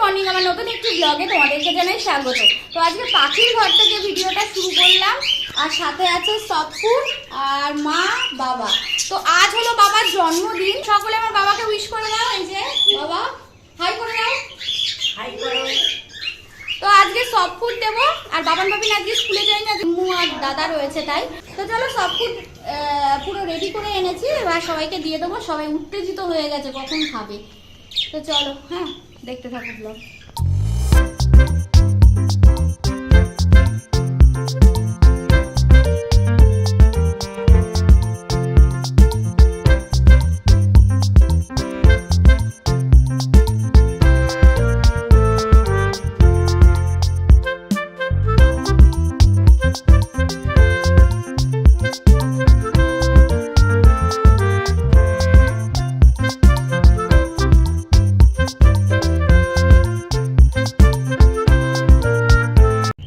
Morning আমার নতুন একটি ব্লগে তোমাদেরকে জানাই স্বাগত। তো আজকে পাখির ঘর থেকে ভিডিওটা শুরু করলাম আর সাথে আছে সৎপুর আর মা বাবা। তো আজ হলো বাবার জন্মদিন। সকলে আমার বাবাকে উইশ করে দাও এই যে বাবা হাই করে দাও। হাই করো। তো আজকে সব ফুড দেবো আর বাবান বাবিন আজকে স্কুলে যাই না মু আর দাদা রয়েছে তাই। তো চলো সব ফুড পুরো রেডি করে এনেছি এবার সবাইকে দিয়ে দেবো। সবাই উত্তেজিত হয়ে গেছে কখন খাবে। তো চলো হ্যাঁ। দেখতে থাকো ব্লগ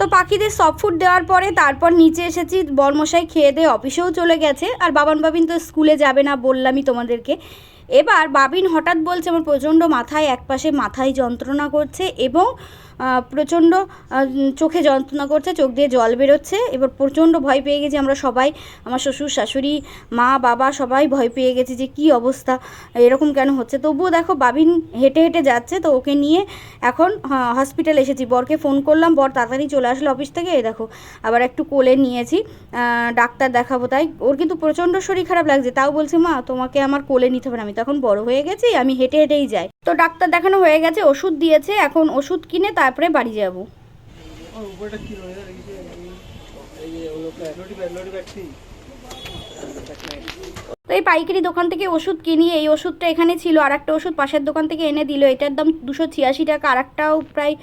তো পাখিদের সব ফুড দেওয়ার পরে তারপর নিচে এসেছি, বর্মশাই খেয়ে দিয়ে অফিসেও চলে গেছে। আর বাবান বাবিন তো স্কুলে যাবে না বললামই তোমাদেরকে। এবার বাবিন হঠাৎ বলছে, আমার প্রচণ্ড মাথায়, একপাশে মাথায় যন্ত্রণা করছে এবং প্রচণ্ড চোখে যন্ত্রণা করছে, চোখ দিয়ে জল বেরোচ্ছে, এবার প্রচণ্ড ভয় পেয়ে গেছি আমরা সবাই, আমার শ্বশুর, শাশুড়ি, মা, বাবা সবাই ভয় পেয়ে গেছি যে কি অবস্থা, এরকম কেন হচ্ছে? তবুও দেখো বাবিন হেঁটে হেঁটে যাচ্ছে, তো ওকে নিয়ে এখন হসপিটাল এসেছি। বরকে ফোন করলাম, বর তাড়াতাড়ি চলে আসলো অফিস থেকে, এই দেখো, আবার একটু কোলে নিয়েছি ডাক্তার দেখাবো তাই, ওর কিন্তু প্রচণ্ড শরীর খারাপ লাগছে, তাও বলছে, মা, তোমাকে আমার কোলে নিতে হবে আমি তখন বড় হয়ে গেছি, আমি হেঁটে হেঁটেই যাই। তো ডাক্তার দেখানো হয়ে গেছে, ওষুধ দিয়েছে, এখন ওষুধ কিনে তারপরে বাড়ি যাব। তো এই পাইকারি দোকান থেকে ওষুধ কিনি এই ওষুধটা এখানে ছিল। আর একটা ওষুধ পাশের দোকান থেকে এনে দিল। এটার দাম দুশো ছিয়াশি টাকা আর একটাও প্রায়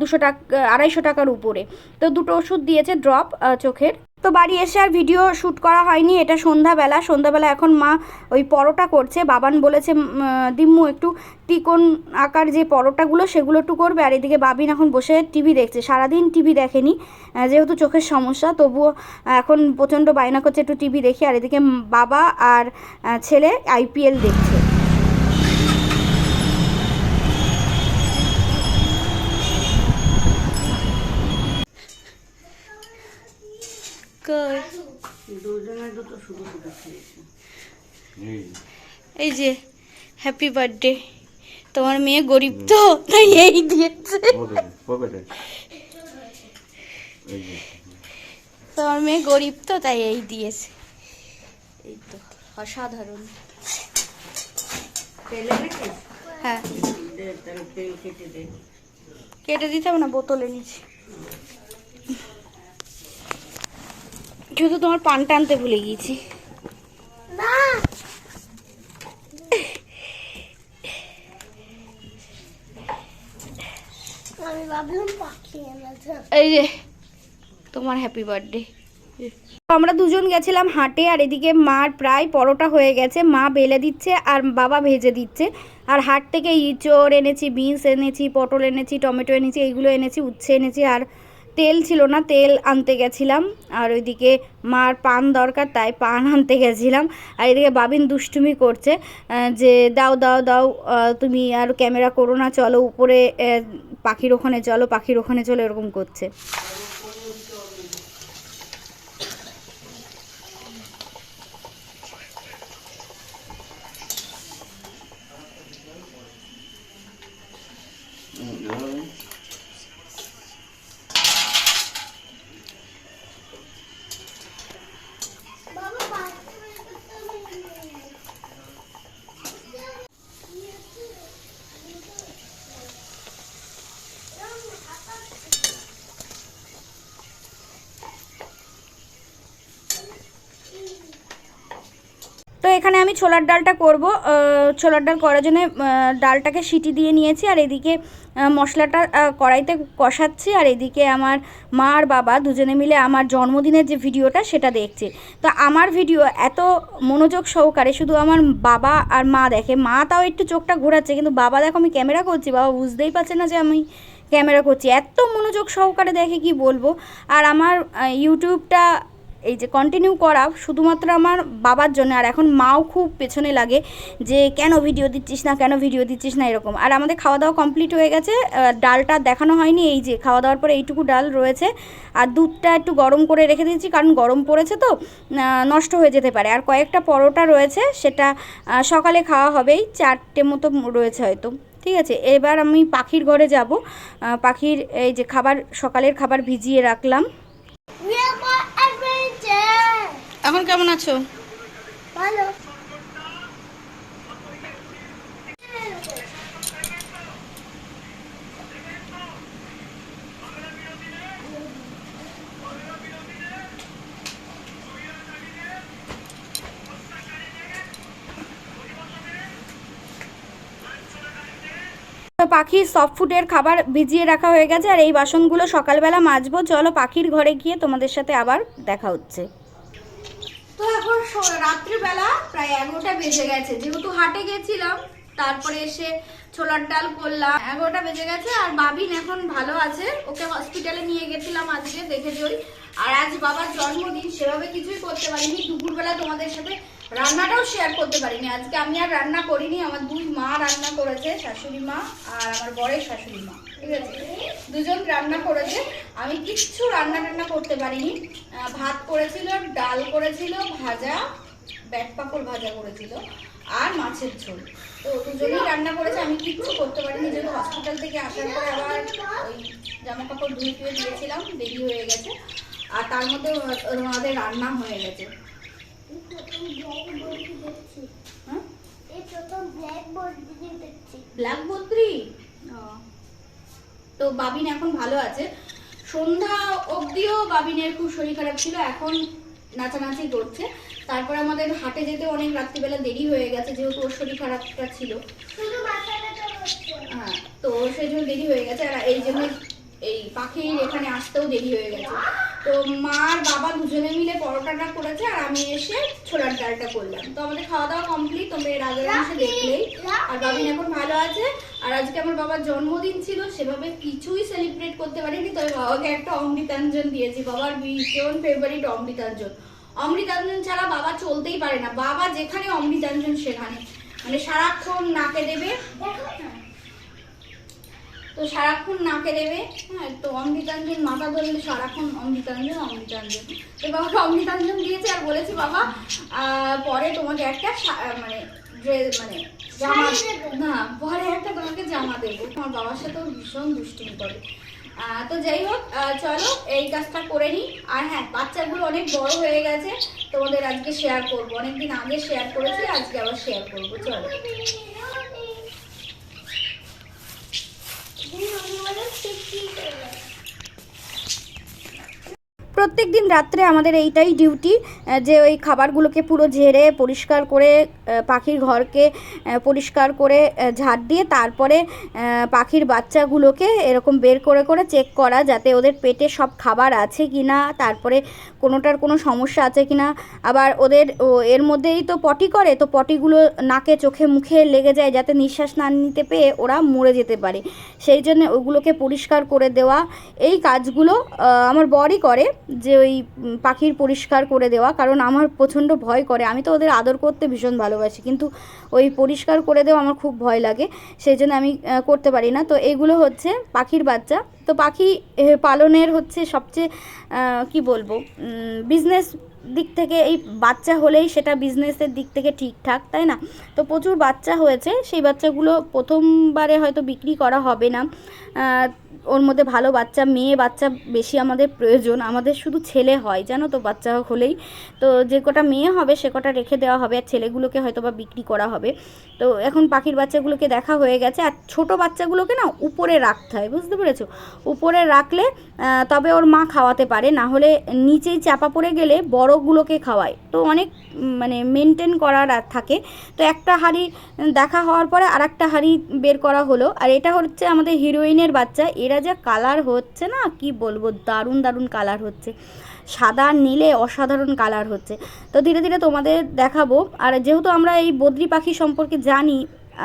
দুশো টাকা আড়াইশো টাকার উপরে। তো দুটো ওষুধ দিয়েছে ড্রপ চোখের। তো বাড়ি এসে আর ভিডিও শ্যুট করা হয়নি, এটা সন্ধ্যাবেলা। সন্ধ্যাবেলা এখন মা ওই পরোটা করছে। বাবান বলেছে দিম্মু, একটু টিকন আকার যে পরোটাগুলো, সেগুলো একটু করবে। আর এদিকে বাবিন এখন বসে টিভি দেখছে। সারাদিন টিভি দেখেনি যেহেতু চোখের সমস্যা, তবুও এখন প্রচণ্ড বায়না করছে একটু টিভি দেখি। আর এদিকে বাবা আর ছেলে আইপিএল দেখছে দুজনে দুটো শুধু শুধু খেয়েছে। এই যে হ্যাপি বার্থডে তোমার মেয়ে গরিব তো তাই এই দিয়েছে। তোমার মেয়ে গরিব তো তাই এই দিয়েছে। এই তো অসাধারণ। হ্যাঁ। কেটে দে। কেটে দিতে হবে না বোতলে নিচে। শুধু তোমার পানটা আনতে ভুলে গিয়েছি। এই যে তোমার হ্যাপি বার্থডে আমরা দুজন গেছিলাম হাটে আর এদিকে মার প্রায় পরোটা হয়ে গেছে। মা বেলে দিচ্ছে আর বাবা ভেজে দিচ্ছে। আর হাট থেকে ইঁচড় এনেছি বিনস এনেছি পটল এনেছি টমেটো এনেছি এইগুলো এনেছি উচ্ছে এনেছি আর তেল ছিল না, তেল আনতে গেছিলাম। আর ওইদিকে মার পান দরকার, তাই পান আনতে গেছিলাম। আর এদিকে বাবিন দুষ্টুমি করছে যে দাও দাও দাও তুমি আর ক্যামেরা করো না, চলো উপরে পাখির ওখানে চলো, পাখির ওখানে চলো, এরকম করছে বাবা পাখি এনেছে তো এখানে আমি ছোলার ডালটা করব। ছোলার ডাল করার জন্য ডালটাকে সিটি দিয়ে নিয়েছি আর এদিকে মশলাটা কড়াইতে কষাচ্ছি আর এদিকে আমার মা আর বাবা দুজনে মিলে আমার জন্মদিনের যে ভিডিওটা সেটা দেখছে। তো আমার ভিডিও এত মনোযোগ সহকারে শুধু আমার বাবা আর মা দেখে, মা তাও একটু চোখটা ঘোরাচ্ছে, কিন্তু বাবা দেখো আমি ক্যামেরা করছি, বাবা বুঝতেই পারছে না যে আমি ক্যামেরা করছি। এত মনোযোগ সহকারে দেখে কি বলব? আর আমার ইউটিউবটা এই যে কন্টিনিউ করা শুধুমাত্র আমার বাবার জন্য, আর এখন মাও খুব পেছনে লাগে যে কেন ভিডিও দিচ্ছিস না, কেন ভিডিও দিচ্ছিস না, এরকম। আর আমাদের খাওয়া দাওয়া কমপ্লিট হয়ে গেছে ডালটা দেখানো হয়নি, এই যে খাওয়া দাওয়ার পরে এইটুকু ডাল রয়েছে। আর দুধটা একটু গরম করে রেখে দিয়েছি, কারণ গরম পড়েছে তো নষ্ট হয়ে যেতে পারে। আর কয়েকটা পরোটা রয়েছে, সেটা সকালে খাওয়া হবেই, চারটে মতো রয়েছে হয়তো। ঠিক আছে, এবার আমি পাখির ঘরে যাব। পাখির এই যে খাবার, সকালের খাবার ভিজিয়ে রাখলাম। এখন কেমন আছো? ভালো। তো পাখির সফট ফুডের খাবার ভিজিয়ে রাখা হয়ে গেছে আর এই বাসনগুলো সকালবেলা মাজবো। চলো পাখির ঘরে গিয়ে তোমাদের সাথে আবার দেখা হচ্ছে। রাত্রিবেলা প্রায় এগারোটা বেজে গেছে। যেহেতু হাটে গেছিলাম, তারপরে এসে ছোলার ডাল করলাম। এগারোটা বেজে গেছে আর বাবিন এখন ভালো আছে। ওকে হসপিটালে নিয়ে গেছিলাম আজকে, দেখে যাই আর আজ বাবার জন্মদিন, সেভাবে কিছুই করতে পারিনি। দুপুরবেলা তোমাদের সাথে রান্নাটাও শেয়ার করতে পারিনি। আজকে আমি আর রান্না করিনি, আমার দুই মা রান্না করেছে, শাশুড়ি মা আর আমার বরের শাশুড়ি মা, ঠিক আছে? দুজন রান্না করেছে। আমি কিচ্ছু রান্না টান্না করতে পারিনি। ভাত করেছিল, ডাল করেছিল, ভাজা, ব্যাট পাপড় ভাজা করেছিল আর মাছের ঝোল। তো দুজনেই রান্না করেছে, আমি কিচ্ছু করতে পারিনি। যেহেতু হসপিটাল থেকে আসার পরে আবার ওই জামা কাপড় ধুয়ে টুয়ে দিয়েছিলাম, দেরি হয়ে গেছে। আর তার মধ্যে ওনাদের রান্না হয়ে গেছে। ব্ল্যাক বদ্রি তো বাবিন এখন ভালো আছে। সন্ধ্যা অবধিও বাবিনের খুব শরীর খারাপ ছিল এখন নাচানাচি করছে। তারপর আমাদের হাটে যেতে অনেক রাত্রিবেলা দেরি হয়ে গেছে যেহেতু ওর শরীর খারাপটা ছিল। হ্যাঁ তো সেই জন্য দেরি হয়ে গেছে আর এই জন্য এই পাখির এখানে আসতেও দেরি হয়ে গেছে। তো মা আর বাবা দুজনে মিলে পরোটাটা করেছে আর আমি এসে ছোলার ডালটা করলাম। তো আমাদের খাওয়া দাওয়া কমপ্লিট তোমরা এর আগের অংশে দেখলেই। আর বাবিন এখন ভালো আছে আর আজকে আমার বাবার জন্মদিন ছিল সেভাবে কিছুই সেলিব্রেট করতে পারিনি তবে বাবাকে একটা অমৃতাঞ্জন দিয়েছি। বাবার ভীষণ ফেভারিট অমৃতাঞ্জন। অমৃতাঞ্জন ছাড়া বাবা চলতেই পারে না। বাবা যেখানে অমৃতাঞ্জন সেখানে। মানে সারাক্ষণ নাকে দেবে। তো সারাক্ষণ নাকে দেবে হ্যাঁ তো অমৃতাঞ্জন মাথা ধরলে সারাক্ষণ অমৃতাঞ্জন অমৃতাঞ্জন। তো বাবাকে অমৃতাঞ্জন দিয়েছে আর বলেছে বাবা পরে তোমাকে একটা মানে ড্রেস মানে জামা। না পরে একটা তোমাকে জামা দেবো। আমার বাবার সাথেও ভীষণ দুষ্টুমি করে। তো যাই হোক চলো এই কাজটা করে নিই। আর হ্যাঁ বাচ্চাগুলো অনেক বড় হয়ে গেছে তোমাদের আজকে শেয়ার করব। অনেকদিন আগে শেয়ার করেছি আজকে আবার শেয়ার করব। চলো। ഇത് നമ്മളോട് കിട്ടിയിട്ടില്ല প্রত্যেক দিন রাত্রে আমাদের এইটাই ডিউটি যে ওই খাবারগুলোকে পুরো ঝেড়ে পরিষ্কার করে পাখির ঘরকে পরিষ্কার করে ঝাড় দিয়ে তারপরে পাখির বাচ্চাগুলোকে এরকম বের করে করে চেক করা যাতে ওদের পেটে সব খাবার আছে কি না তারপরে কোনোটার কোনো সমস্যা আছে কি না আবার ওদের এর মধ্যেই তো পটি করে, তো পটিগুলো নাকে, চোখে, মুখে লেগে যায় যাতে নিঃশ্বাস না নিতে পেয়ে ওরা মরে যেতে পারে। সেই জন্য ওগুলোকে পরিষ্কার করে দেওয়া, এই কাজগুলো আমার বরই করে। যে ওই পাখির পরিষ্কার করে দেওয়া, কারণ আমার প্রচণ্ড ভয় করে। আমি তো ওদের আদর করতে ভীষণ ভালোবাসি, কিন্তু ওই পরিষ্কার করে দেওয়া আমার খুব ভয় লাগে, সেই জন্য আমি করতে পারি না। তো এইগুলো হচ্ছে পাখির বাচ্চা। তো পাখি পালনের হচ্ছে সবচেয়ে কি বলব বিজনেস দিক থেকে এই বাচ্চা হলেই সেটা বিজনেসের দিক থেকে ঠিকঠাক তাই না? তো প্রচুর বাচ্চা হয়েছে, সেই বাচ্চাগুলো প্রথমবারে হয়তো বিক্রি করা হবে না। ওর মধ্যে ভালো বাচ্চা, মেয়ে বাচ্চা বেশি আমাদের প্রয়োজন। আমাদের শুধু ছেলে হয়, জানো তো, বাচ্চা হলেই। তো যে কটা মেয়ে হবে, সে কটা রেখে দেওয়া হবে, আর ছেলেগুলোকে হয়তো বা বিক্রি করা হবে। তো এখন পাখির বাচ্চাগুলোকে দেখা হয়ে গেছে, আর ছোট বাচ্চাগুলোকে না উপরে রাখতে হয়, বুঝতে পেরেছ? উপরে রাখলে তবে ওর মা খাওয়াতে পারে, না হলে নিচেই চাপা পড়ে গেলে বড়গুলোকে খাওয়ায়। তো অনেক মানে মেনটেন করার থাকে। তো একটা হাঁড়ি দেখা হওয়ার পরে আর একটা হাঁড়ি বের করা হলো, আর এটা হচ্ছে আমাদের হিরোইনের বাচ্চা। এরা যা কালার হচ্ছে না, কি বলব, দারুণ দারুণ কালার হচ্ছে। সাদা, নীলে অসাধারণ কালার হচ্ছে। তো ধীরে ধীরে তোমাদের দেখাবো। আর যেহেতু আমরা এই বদ্রি পাখি সম্পর্কে জানি,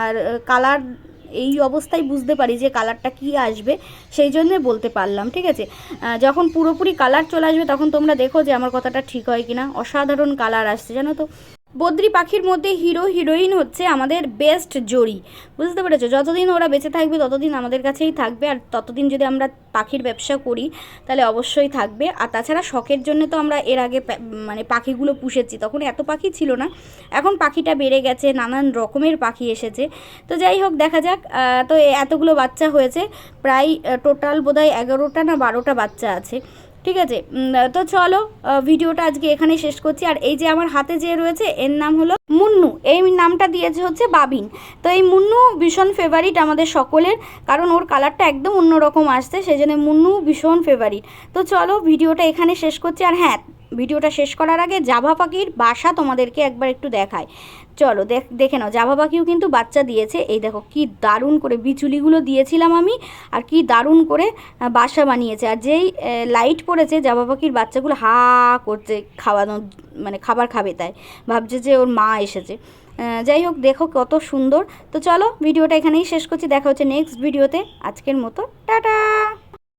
আর কালার এই অবস্থায় বুঝতে পারি যে কালারটা কি আসবে, সেই জন্যে বলতে পারলাম, ঠিক আছে? যখন পুরোপুরি কালার চলে আসবে, তখন তোমরা দেখো যে আমার কথাটা ঠিক হয় কিনা। অসাধারণ কালার আসছে, জানো তো? বদ্রি পাখির মধ্যে হিরো, হিরোইন হচ্ছে আমাদের বেস্ট জড়ি বুঝতে পেরেছ? যতদিন ওরা বেঁচে থাকবে, ততদিন আমাদের কাছেই থাকবে। আর ততদিন যদি আমরা পাখির ব্যবসা করি, তাহলে অবশ্যই থাকবে। আর তাছাড়া শখের জন্য তো আমরা এর আগে মানে পাখিগুলো পুষেছি। তখন এত পাখি ছিল না। এখন পাখিটা বেড়ে গেছে, নানান রকমের পাখি এসেছে। তো যাই হোক, দেখা যাক। তো এতগুলো বাচ্চা হয়েছে। প্রায় টোটাল বোধহয় এগারোটা না বারোটা বাচ্চা আছে। ঠিক আছে? তো চলো ভিডিওটা আজকে এখানে শেষ করছি। আর এই যে আমার হাতে যে রয়েছে, এর নাম হলো মুন্নু। এই নামটা দিয়েছে হচ্ছে বাবিন। তো এই মুন্নু ভীষণ ফেভারিট আমাদের সকলের, কারণ ওর কালারটা একদম অন্যরকম আসছে সেই জন্য মুন্নু ভীষণ ফেভারিট তো চলো, ভিডিওটা এখানে শেষ করছি। আর হ্যাঁ ভিডিওটা শেষ করার আগে জাভা পাখির বাসা তোমাদেরকে একবার একটু দেখায় চলো দেখ নাও, জাভা পাখিও কিন্তু বাচ্চা দিয়েছে। এই দেখো, কি দারুণ করে বিচুলিগুলো দিয়েছিলাম আমি আর কি দারুণ করে বাসা বানিয়েছে। আর যেই লাইট পড়েছে, জাভা পাখির বাচ্চাগুলো হা করছে খাওয়ানো মানে খাবার খাবে তাই। ভাবছে যে ওর মা এসেছে। যাই হোক, দেখো কত সুন্দর। তো চলো, ভিডিওটা এখানেই শেষ করছি। দেখা হচ্ছে নেক্সট ভিডিওতে আজকের মতো, টাটা!